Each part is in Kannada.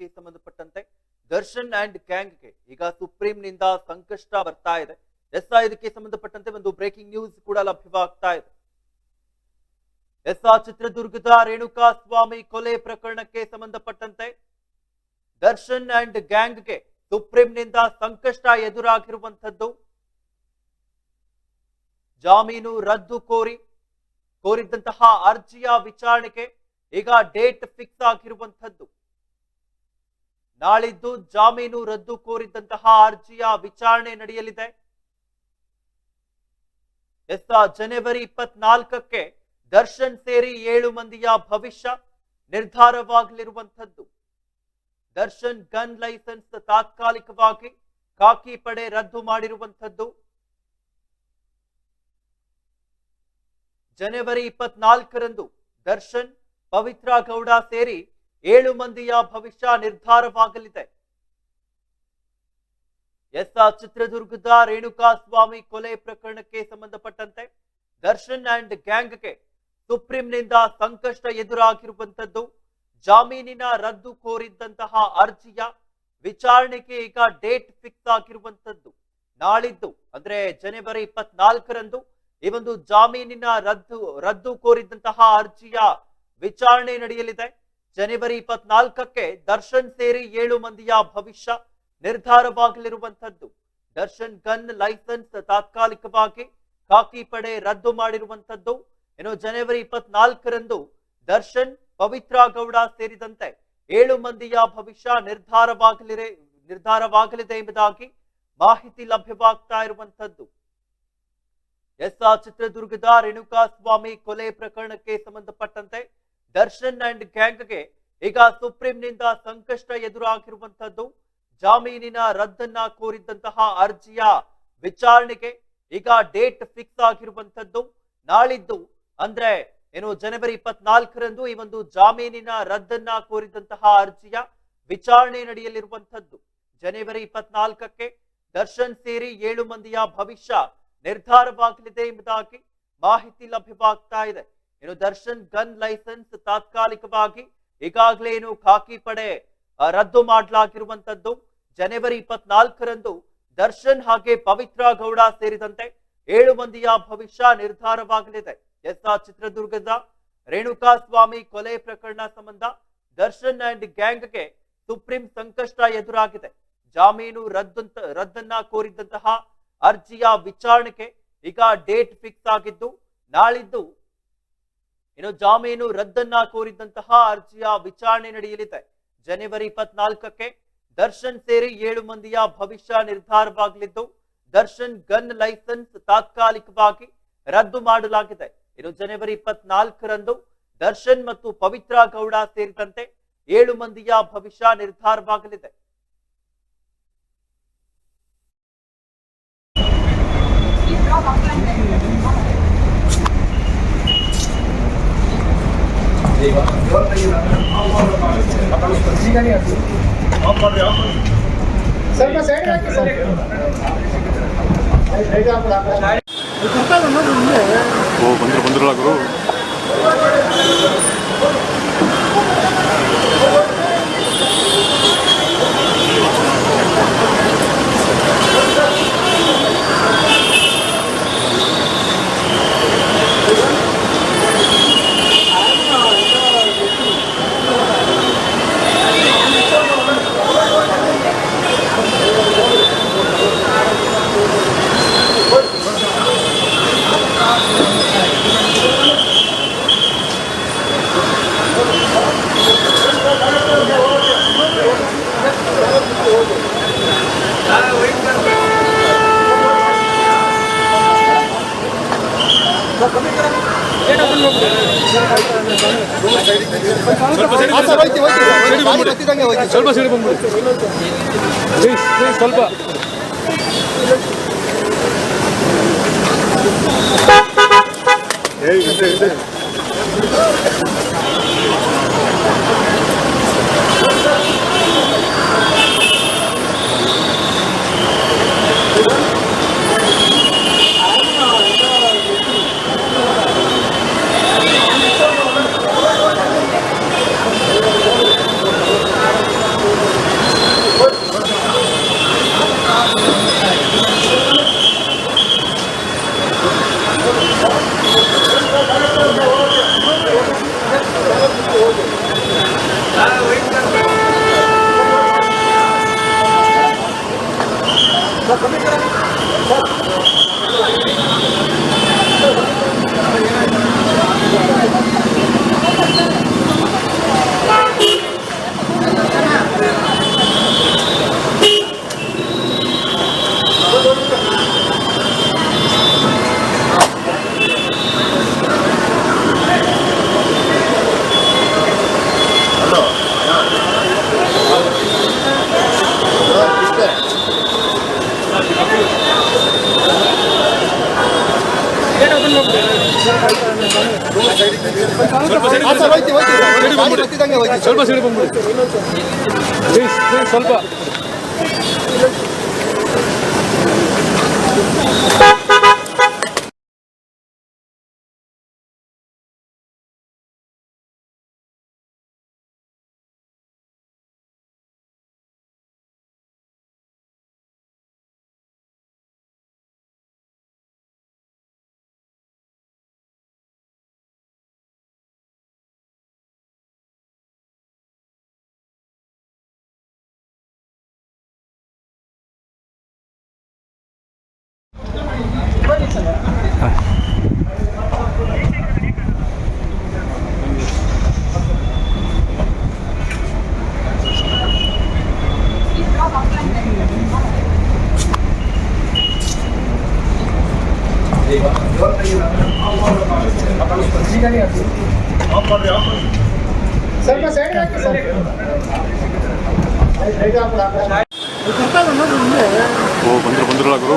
ಪ್ರಕರಣಕ್ಕೆ ಸಂಬಂಧಪಟ್ಟಂತೆ ದರ್ಶನ್ ಅಂಡ್ ಗ್ಯಾಂಗ್ಗೆ ಈಗ ಸುಪ್ರೀಂನಿಂದ ಸಂಕಷ್ಟ ಬರ್ತಾ ಇದೆ. ಎಸ್ ಇದಕ್ಕೆ ಸಂಬಂಧಪಟ್ಟಂತೆ ಒಂದು ಬ್ರೇಕಿಂಗ್ ನ್ಯೂಸ್ ಕೂಡ ಲಭ್ಯವಾಗ್ತಾ ಇದೆ. ಎಸ್ ಚಿತ್ರದುರ್ಗದ ರೇಣುಕಾ ಸ್ವಾಮಿ ಕೊಲೆ ಪ್ರಕರಣಕ್ಕೆ ಸಂಬಂಧಪಟ್ಟಂತೆ ದರ್ಶನ್ ಅಂಡ್ ಗ್ಯಾಂಗ್ಗೆ ಸುಪ್ರೀಂನಿಂದ ಸಂಕಷ್ಟ ಎದುರಾಗಿರುವಂತದ್ದು ಜಾಮೀನು ರದ್ದು ಕೋರಿ ಕೋರಿದ್ದಂತಹ ಅರ್ಜಿಯ ವಿಚಾರಣೆಗೆ ಈಗ ಡೇಟ್ ಫಿಕ್ಸ್ ಆಗಿರುವಂಥದ್ದು. ನಾಳಿದ್ದು ಜಾಮೀನು ರದ್ದು ಕೋರಿದ್ದಂತಹ ಅರ್ಜಿಯ ವಿಚಾರಣೆ ನಡೆಯಲಿದೆ. ಎಸ್ ಜನವರಿ ಇಪ್ಪತ್ನಾಲ್ಕಕ್ಕೆ ದರ್ಶನ್ ಸೇರಿ ಏಳು ಮಂದಿಯ ಭವಿಷ್ಯ ನಿರ್ಧಾರವಾಗಲಿರುವಂಥದ್ದು. ದರ್ಶನ್ ಗನ್ ಲೈಸೆನ್ಸ್ ತಾತ್ಕಾಲಿಕವಾಗಿ ಖಾಕಿ ಪಡೆ ರದ್ದು ಮಾಡಿರುವಂಥದ್ದು. ಜನವರಿ ಇಪ್ಪತ್ನಾಲ್ಕರಂದು ದರ್ಶನ್ ಪವಿತ್ರ ಗೌಡ ಸೇರಿ ಏಳು ಮಂದಿಯ ಭವಿಷ್ಯ ನಿರ್ಧಾರವಾಗಲಿದೆ. ಎಸ್ ಚಿತ್ರದುರ್ಗದ ರೇಣುಕಾ ಸ್ವಾಮಿ ಕೊಲೆ ಪ್ರಕರಣಕ್ಕೆ ಸಂಬಂಧಪಟ್ಟಂತೆ ದರ್ಶನ್ ಅಂಡ್ ಗ್ಯಾಂಗ್ಗೆ ಸುಪ್ರೀಂನಿಂದ ಸಂಕಷ್ಟ ಎದುರಾಗಿರುವಂತದ್ದು ಜಾಮೀನಿನ ರದ್ದು ಕೋರಿದ್ದಂತಹ ಅರ್ಜಿಯ ವಿಚಾರಣೆಗೆ ಈಗ ಡೇಟ್ ಫಿಕ್ಸ್ ಆಗಿರುವಂತದ್ದು ನಾಳಿದ್ದು, ಅಂದ್ರೆ ಜನವರಿ ಇಪ್ಪತ್ನಾಲ್ಕರಂದು ಈ ಒಂದು ಜಾಮೀನಿನ ರದ್ದು ರದ್ದು ಕೋರಿದ್ದಂತಹ ಅರ್ಜಿಯ ವಿಚಾರಣೆ ನಡೆಯಲಿದೆ. ಜನವರಿ ಇಪ್ಪತ್ನಾಲ್ಕಕ್ಕೆ ದರ್ಶನ್ ಸೇರಿ ಏಳು ಮಂದಿಯ ಭವಿಷ್ಯ ನಿರ್ಧಾರವಾಗಲಿರುವಂತದ್ದು ದರ್ಶನ್ ಗನ್ ಲೈಸೆನ್ಸ್ ತಾತ್ಕಾಲಿಕವಾಗಿ ಖಾಕಿ ಪಡೆ ರದ್ದು ಮಾಡಿರುವಂತದ್ದು ಇನ್ನು ಜನವರಿ ಇಪ್ಪತ್ನಾಲ್ಕರಂದು ದರ್ಶನ್, ಪವಿತ್ರ ಗೌಡ ಸೇರಿದಂತೆ ಏಳು ಮಂದಿಯ ಭವಿಷ್ಯ ನಿರ್ಧಾರವಾಗಲಿದೆ ನಿರ್ಧಾರವಾಗಲಿದೆ ಎಂಬುದಾಗಿ ಮಾಹಿತಿ ಲಭ್ಯವಾಗ್ತಾ ಇರುವಂತದ್ದು ಎಸ್ ಚಿತ್ರದುರ್ಗದ ರೇಣುಕಾ ಸ್ವಾಮಿ ಕೊಲೆ ಪ್ರಕರಣಕ್ಕೆ ಸಂಬಂಧಪಟ್ಟಂತೆ ದರ್ಶನ್ ಅಂಡ್ ಗ್ಯಾಂಗ್ಗೆ ಈಗ ಸುಪ್ರೀಂನಿಂದ ಸಂಕಷ್ಟ ಎದುರಾಗಿರುವಂತದ್ದು ಜಾಮೀನಿನ ರದ್ದನ್ನ ಕೋರಿದ್ದಂತಹ ಅರ್ಜಿಯ ವಿಚಾರಣೆಗೆ ಈಗ ಡೇಟ್ ಫಿಕ್ಸ್ ಆಗಿರುವಂತದ್ದು ನಾಳಿದ್ದು ಅಂದ್ರೆ ಏನು ಜನವರಿ ಇಪ್ಪತ್ನಾಲ್ಕರಂದು ಈ ಒಂದು ಜಾಮೀನಿನ ರದ್ದನ್ನ ಕೋರಿದಂತಹ ಅರ್ಜಿಯ ವಿಚಾರಣೆ ನಡೆಯಲಿರುವಂತದ್ದು ಜನವರಿ ಇಪ್ಪತ್ನಾಲ್ಕಕ್ಕೆ ದರ್ಶನ್ ಸೇರಿ ಏಳು ಮಂದಿಯ ಭವಿಷ್ಯ ನಿರ್ಧಾರವಾಗಲಿದೆ ಎಂಬುದಾಗಿ ಮಾಹಿತಿ ಲಭ್ಯವಾಗ್ತಾ ಇದೆ. ಇನ್ನು ದರ್ಶನ್ ಗನ್ ಲೈಸೆನ್ಸ್ ತಾತ್ಕಾಲಿಕವಾಗಿ ಈಗಾಗಲೇ ಏನು ಖಾಕಿ ಪಡೆ ರದ್ದು ಮಾಡಲಾಗಿರುವಂತದ್ದು. ಜನವರಿ ಇಪ್ಪತ್ನಾಲ್ಕರಂದು ದರ್ಶನ್ ಹಾಗೆ ಪವಿತ್ರ ಗೌಡ ಸೇರಿದಂತೆ ಏಳು ಮಂದಿಯ ಭವಿಷ್ಯ ನಿರ್ಧಾರವಾಗಲಿದೆ. ಎಸ್ ಚಿತ್ರದುರ್ಗದ ರೇಣುಕಾ ಸ್ವಾಮಿ ಕೊಲೆ ಪ್ರಕರಣ ಸಂಬಂಧ ದರ್ಶನ್ ಅಂಡ್ ಗ್ಯಾಂಗ್ಗೆ ಸುಪ್ರೀಂ ಸಂಕಷ್ಟ ಎದುರಾಗಿದೆ. ಜಾಮೀನು ರದ್ದಂತ, ರದ್ದನ್ನ ಕೋರಿದ್ದಂತಹ ಅರ್ಜಿಯ ವಿಚಾರಣೆಗೆ ಈಗ ಡೇಟ್ ಫಿಕ್ಸ್ ಆಗಿದ್ದು, ನಾಳಿದ್ದು ಇನ್ನು ಜಾಮೀನು ರದ್ದನ್ನ ಕೋರಿದ್ದಂತಹ ಅರ್ಜಿಯ ವಿಚಾರಣೆ ನಡೆಯಲಿದೆ. ಜನವರಿ ಇಪ್ಪತ್ನಾಲ್ಕಕ್ಕೆ ದರ್ಶನ್ ಸೇರಿ ಏಳು ಮಂದಿಯ ಭವಿಷ್ಯ ನಿರ್ಧಾರವಾಗಲಿದ್ದು, ದರ್ಶನ್ ಗನ್ ಲೈಸೆನ್ಸ್ ತಾತ್ಕಾಲಿಕವಾಗಿ ರದ್ದು ಮಾಡಲಾಗಿದೆ. ಇನ್ನು ಜನವರಿ ಇಪ್ಪತ್ನಾಲ್ಕರಂದು ದರ್ಶನ್ ಮತ್ತು ಪವಿತ್ರ ಗೌಡ ಸೇರಿದಂತೆ ಏಳು ಮಂದಿಯ ಭವಿಷ್ಯ ನಿರ್ಧಾರವಾಗಲಿದೆ. ಸ್ವಲ್ಪ ಸೈಡ್ ಹಾಕಿ ಸರ್ ಓ ಬಂದ್ರು ಬಂದ್ರಲ್ಲ ಗುರು ಸ್ವಲ್ಪ ಸೈಡ್ ಬಂದ್ಬಿಡಿ ಪ್ಲೀಸ್ ಪ್ಲೀಸ್ ಸ್ವಲ್ಪ ಏಯ್ ಸ್ವಲ್ಪ ಸೈಡ್ ಬಂದ್ಬಿಡಿ. ಸ್ವಲ್ಪ. ಸ್ವಲ್ಪ ಸೈಡ್ ಹಾಕಿ ಸರ್. ಓ ಬಂದ್ರು ಬಂದ್ರಲ್ಲ ಗುರು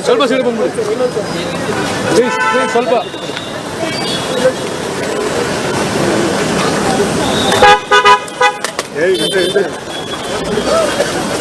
ಸ್ವಲ್ಪ ಸೈಡ್ ಬಂದ್ಬಿಡಿ ಪ್ಲೀಸ್ ಪ್ಲೀಸ್ ಸ್ವಲ್ಪ ಹಾಂ ಇದೆ ಹೋಯ್ತು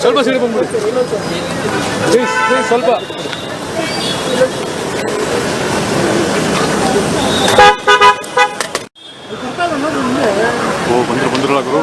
ಸ್ವಲ್ಪ ಸೈಡ್ ಬಂದ್ಬಿಡಿ ಪ್ಲೀಸ್ ಪ್ಲೀಸ್ ಸ್ವಲ್ಪ ಓ ಬಂದ್ರು